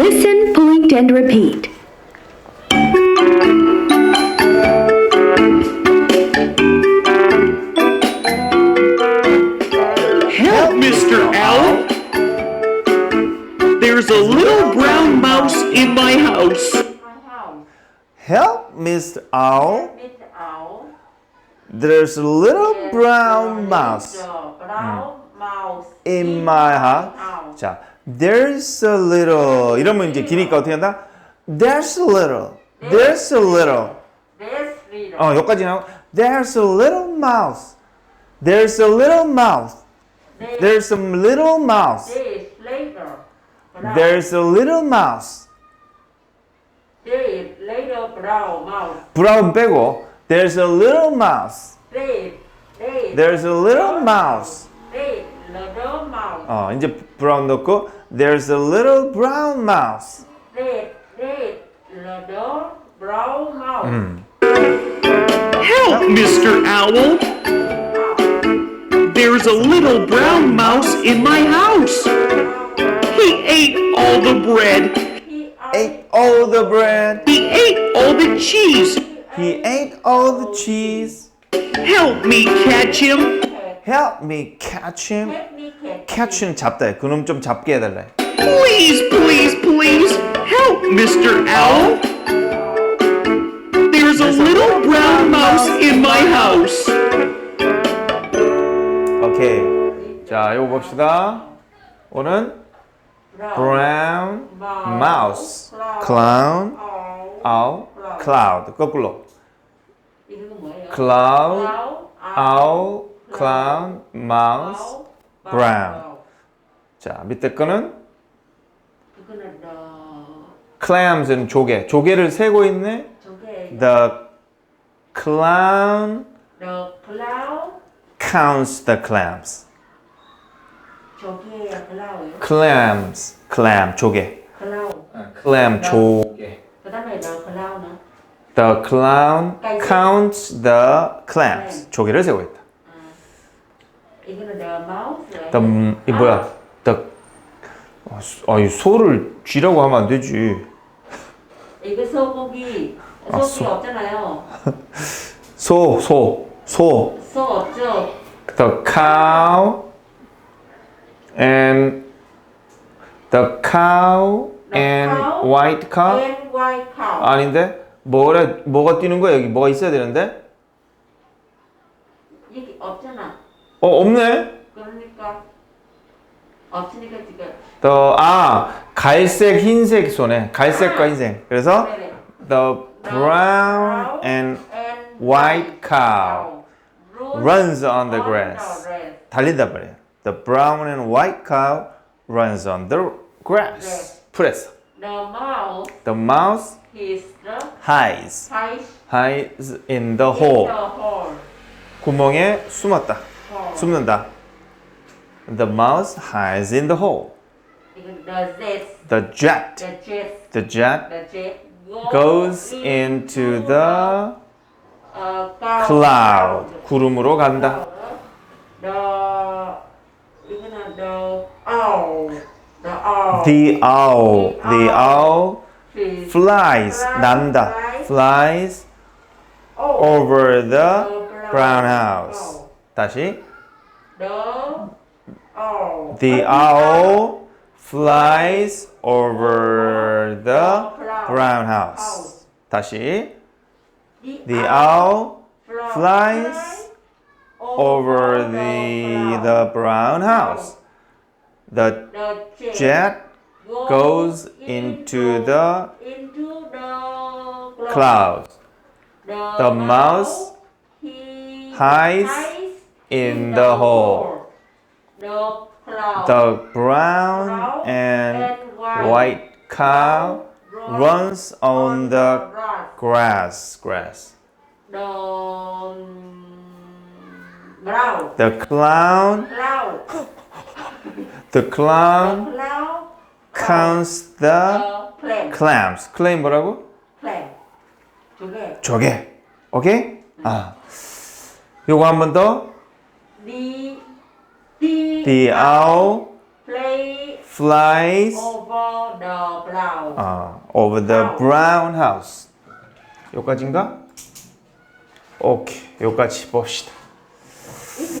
Listen, point, and repeat. Help, Mr. Owl! There's a little brown mouse in my house. Help, Mr. Owl. There's a little brown mouse little Brown hmm. mouse in my house. house. 자, there's a little 이러면 이제 기니까 어떻게 한다? There's a little. There's a little. There's little. 어, 여기까지 나오고 There's a little mouse. There's a little mouse. There's some little mouse. There's little. Brown. There's a little mouse. There's little brown mouse. 브라운 빼고 There's a little mouse. There's there's There's a little mouse. there's little mouse. 어, 이제 브라운 넣고 There's a little brown mouse. There's there's little brown mouse. Help, Mr. Owl! There's a little brown mouse in my house. He ate all the bread. He Ate all the bread. He ate all the cheese. He ate all the cheese. Help me catch him. Help me catch him. Catch catch는 잡다. 그놈 좀 잡게 해달래. Please, please, please. Help, Mr. Owl. There's a little brown mouse in my house. 오케이. 자, 이거 봅시다. 오는 brown mouse, clown, owl, cloud. 거꾸로. cloud, owl, clown, mouse. brown. 자, 밑에 거는 이거는 the clams는 조개. 조개를 세고 있네. 저게 The clown the cloud counts the clams. 저게 cloud예요. clams, clam, 조개. cloud. clam, 조개. 그다음에 the cloud는 The clown counts the clams. 조개를 세고 있다. 이거는. The 이 뭐야? The 아, 수- 아, 이 소를 쥐라고 하면 안 되지. 이거 소고기 아, 소고기 소. 없잖아요. 소, 소, 소. 소 없죠. The cow and the cow The and cow white cow And white cow. 아닌데 뭐가 뭐가 뛰는 거야 여기 뭐가 있어야 되는데 이게 없잖아. 어 없네 그러니까 없으니까 지금 the 아 갈색 흰색 소네 갈색과 흰색 그래서 네네. the brown and and white cow runs on the grass. 달린다 말이야 the brown and white cow runs on the grass 풀에서 The mouse the mouse is the hides hides hides in the in hole the hole. 구멍에 숨었다. 숨는다 the mouse hides in the hole 이건 the jet, the jet the jet, the jet the jet goes into the uh, cloud. cloud 구름으로 간다 The 이거는 the owl, the owl. the owl the owl is flies 난다 flies over the brown house 다시 The owl. the owl flies over the brown house 다시 the owl flies over the the brown house the The jet goes into the into the clouds The, The mouse he hides in the hole The cloud. the brown and white cow runs on the grass. grass grass The um, brown. the clown Cloud. the clown Cloud. counts the The plane. clams claim 뭐라고? plane. 두 개. 조개 오케이? 아 요거 한 번 더 The the the owl play flies over the brown. 아, over the brown house. 여기까지인가? 오케이, 여기까지 봅시다.